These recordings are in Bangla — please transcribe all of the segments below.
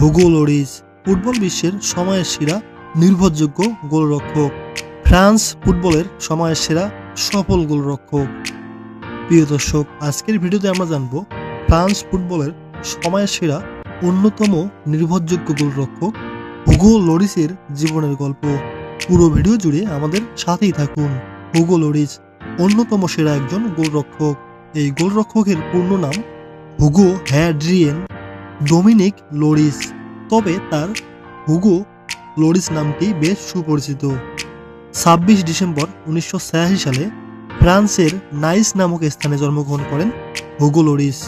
হুগো লরিস ফুটবল বিশ্বের সময়ের সেরা নির্ভরযোগ্য গোলরক্ষক। ফ্রান্স ফুটবলের সময়ের সেরা সফল গোলরক্ষক। প্রিয় দর্শক, আজকের ভিডিওতে আমরা জানব ফ্রান্স ফুটবলের সময়ের সেরা অন্যতম নির্ভরযোগ্য গোলরক্ষক হুগো লরিসের জীবনের গল্প। পুরো ভিডিও জুড়ে আমাদের সাথেই থাকুন। হুগো লরিস অন্যতম সেরা একজন গোলরক্ষক। এই গোলরক্ষকের পূর্ণ নাম হুগো হ্যাড্রিয়েন ডোমিনিক লোরিস, তবে তার হুগো লোরিস নামটি বেশ সুপরিচিত। ছাব্বিশ ডিসেম্বর উনিশশো ছিয়াশি সালে ফ্রান্সের নাইস নামক স্থানে জন্মগ্রহণ করেন হুগো লোরিস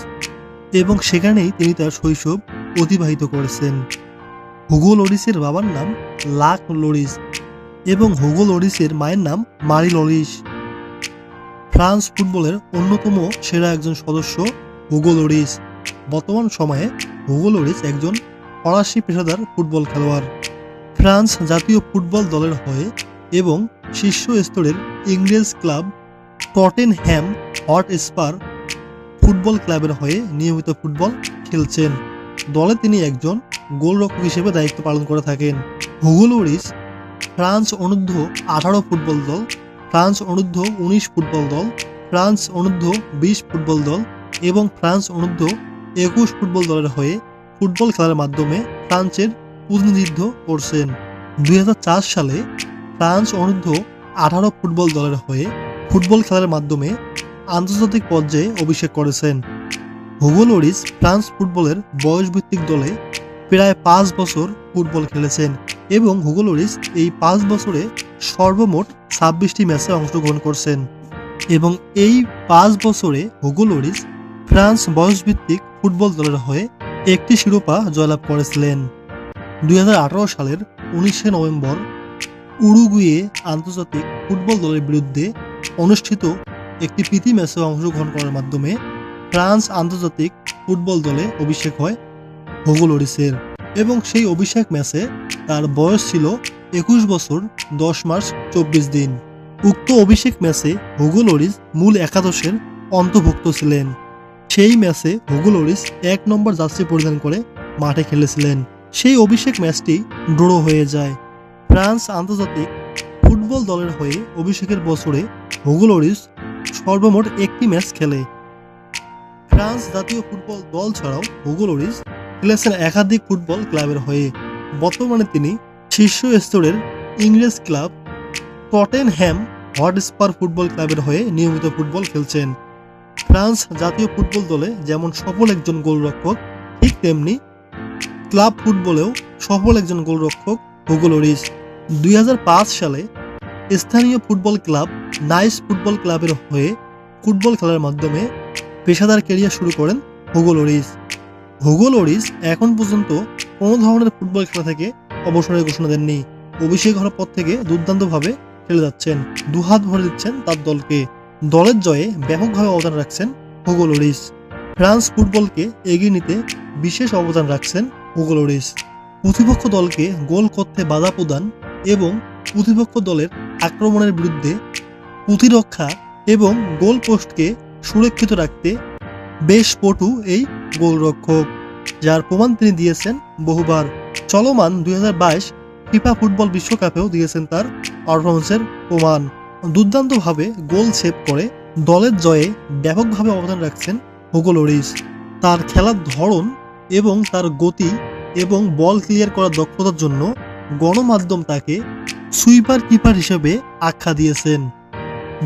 এবং সেখানেই তিনি তার শৈশব অতিবাহিত করেছেন। হুগো লোরিসের বাবার নাম লাক লোরিস এবং হুগো লোরিসের মায়ের নাম মারি লোরিস। ফ্রান্স ফুটবলের অন্যতম সেরা একজন সদস্য হুগো লোরিস। বর্তমান সময়ে হুগো লোরিস একজন ফরাসি পেশাদার ফুটবল খেলোয়াড়। ফ্রান্স জাতীয় ফুটবল দলের হয়ে এবং শীর্ষ স্তরের ইংরেজ club Tottenham Hotspur football ক্লাবের হয়ে নিয়মিত ফুটবল খেলছেন। দলে তিনি একজন গোলরক্ষক হিসেবে দায়িত্ব পালন করে থাকেন। হুগো লোরিস ফ্রান্স অনূর্ধ্ব আঠারো ফুটবল দল, ফ্রান্স অনূর্ধ্ব উনিশ ফুটবল দল, ফ্রান্স অনূর্ধ্ব বিশ ফুটবল দল এবং ফ্রান্স অনূর্ধ্ব একুশ ফুটবল দলের হয়ে ফুটবল খেলার মাধ্যমে ফ্রান্সের প্রতিনিধিত্ব করছেন। দু হাজার চার সালে ফ্রান্স অনূর্ধ্ব আঠারো ফুটবল দলের হয়ে ফুটবল খেলার মাধ্যমে আন্তর্জাতিক পর্যায়ে অভিষেক করেছেন। হুগো লরিস ফ্রান্স ফুটবলের বয়সভিত্তিক দলে প্রায় পাঁচ বছর ফুটবল খেলেছেন এবং হুগো লরিস এই পাঁচ বছরে সর্বমোট ছাব্বিশটি ম্যাচে অংশগ্রহণ করছেন। এবং এই পাঁচ বছরে হুগো লরিস ফ্রান্স বয়সভিত্তিক ফুটবল দলের হয়ে একটি শিরোপা জয়লাভ করেছিলেন। দুই হাজার আঠারো সালের উনিশে নভেম্বর উরুগুয়ে আন্তর্জাতিক ফুটবল দলের বিরুদ্ধে অনুষ্ঠিত একটি প্রীতি ম্যাচে অংশগ্রহণ করার মাধ্যমে ফ্রান্স আন্তর্জাতিক ফুটবল দলে অভিষেক হয় হুগো লরিসের এবং সেই অভিষেক ম্যাচে তার বয়স ছিল একুশ বছর দশ মাস চব্বিশ দিন। উক্ত অভিষেক ম্যাচে হুগো লরিস মূল একাদশের অন্তর্ভুক্ত ছিলেন। সেই ম্যাচে হুগো লরিস এক নম্বর জার্সি পরিধান করে মাঠে খেলেছিলেন। সেই অভিষেক ম্যাচটি ড্র হয়ে যায়। ফ্রান্স আন্তর্জাতিক ফুটবল দলের হয়ে অভিষেকের বছরে হুগো লরিস সর্বমোট একটি ম্যাচ খেলে। ফ্রান্স জাতীয় ফুটবল দল ছাড়াও হুগো লরিস খেলেছেন একাধিক ফুটবল ক্লাবের হয়ে। বর্তমানে তিনি শীর্ষ স্তরের ইংরেজ ক্লাব টটেনহ্যাম হটস্পার ফুটবল ক্লাবের হয়ে নিয়মিত ফুটবল খেলছেন। ফ্রান্স জাতীয় ফুটবল দলে যেমন সফল একজন গোলরক্ষক, ঠিক তেমনি ক্লাব ফুটবলেও সফল একজন গোলরক্ষক হুগো লরিস দুই হাজার পাঁচ সালে স্থানীয় ফুটবল ক্লাব নাইস ফুটবল ক্লাবের হয়ে ফুটবল খেলার মাধ্যমে পেশাদার ক্যারিয়ার শুরু করেন হুগো লরিস হুগো লরিস এখন পর্যন্ত কোনো ধরনের ফুটবল খেলা থেকে অবসরের ঘোষণা দেননি। অভিষেক হওয়ার পর থেকে দুর্দান্তভাবে খেলে যাচ্ছেন। দুহাত ভরে দিচ্ছেন তার দলকে। দলের জয়ে ব্যাপকভাবে অবদান রাখছেন হুগো লরিস ফ্রান্স ফুটবলকে এগিয়ে নিতে বিশেষ অবদান রাখছেন হুগো লরিস প্রতিপক্ষ দলকে গোল করতে বাধা প্রদান এবং প্রতিপক্ষ দলের আক্রমণের বিরুদ্ধে প্রতিরক্ষা এবং গোল পোস্টকে সুরক্ষিত রাখতে বেশ পটু এই গোলরক্ষক, যার প্রমাণ তিনি দিয়েছেন বহুবার। চলমান দুই হাজার বাইশ ফিফা ফুটবল বিশ্বকাপেও দিয়েছেন তার পারফরমেন্সের প্রমাণ। দুর্দান্তভাবে গোল সেভ করে দলের জয়ে ব্যাপকভাবে অবদান রাখছেন হুগো লরিস তার খেলার ধরন এবং তার গতি এবং বল ক্লিয়ার করার দক্ষতার জন্য গণমাধ্যম তাকে সুইপার কিপার হিসেবে আখ্যা দিয়েছেন।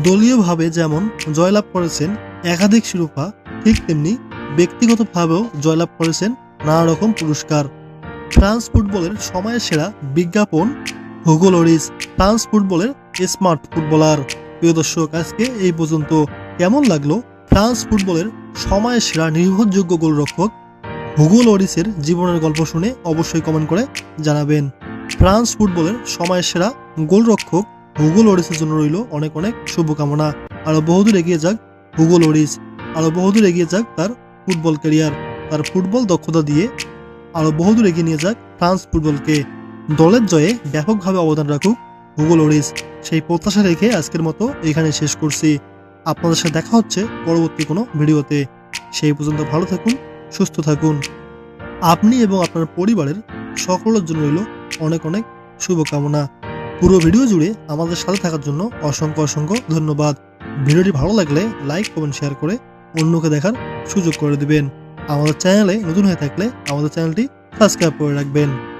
দলীয়ভাবে যেমন জয়লাভ করেছেন একাধিক শিরোপা, ঠিক তেমনি ব্যক্তিগতভাবেও জয়লাভ করেছেন নানা রকম পুরস্কার। ফ্রান্স ফুটবলের সময়ের সেরা বিজ্ঞাপন হুগো লরিস ফ্রান্স ফুটবলের স্মার্ট ফুটবলার। প্রিয় দর্শক, আজকে এই পর্যন্ত কেমন লাগল? ফ্রান্স ফুটবলের সময়ের সেরা নির্ভরযোগ্য গোলরক্ষক হুগো লরিসের জীবনের গল্প শুনে অবশ্যই কমেন্ট করে জানাবেন। ফ্রান্স ফুটবলের সময়ের সেরা গোলরক্ষক হুগো লরিসের জন্য রইল অনেক অনেক শুভকামনা। আরও বহুদূর এগিয়ে যাক হুগো লরিস। আরও বহুদূর এগিয়ে যাক তার ফুটবল ক্যারিয়ার। তার ফুটবল দক্ষতা দিয়ে আরও বহুদূর এগিয়ে নিয়ে যাক ফ্রান্স ফুটবলকে। দলের জয়ে ব্যাপকভাবে অবদান রাখুক হুগো লরিস সেই প্রত্যাশা রেখে আজকের মতো এখানে শেষ করছি। আপনাদের সাথে দেখা হচ্ছে পরবর্তী কোনো ভিডিওতে। সেই পর্যন্ত ভালো থাকুন, সুস্থ থাকুন। আপনি এবং আপনার পরিবারের সকলের জন্য রইল অনেক অনেক শুভকামনা। পুরো ভিডিও জুড়ে আমাদের সাথে থাকার জন্য অসংখ্য অসংখ্য ধন্যবাদ। ভিডিওটি ভালো লাগলে লাইক, কমেন্ট, শেয়ার করে অন্যকে দেখার সুযোগ করে দিবেন। আমাদের চ্যানেলে নতুন হয়ে থাকলে আমাদের চ্যানেলটি সাবস্ক্রাইব করে রাখবেন।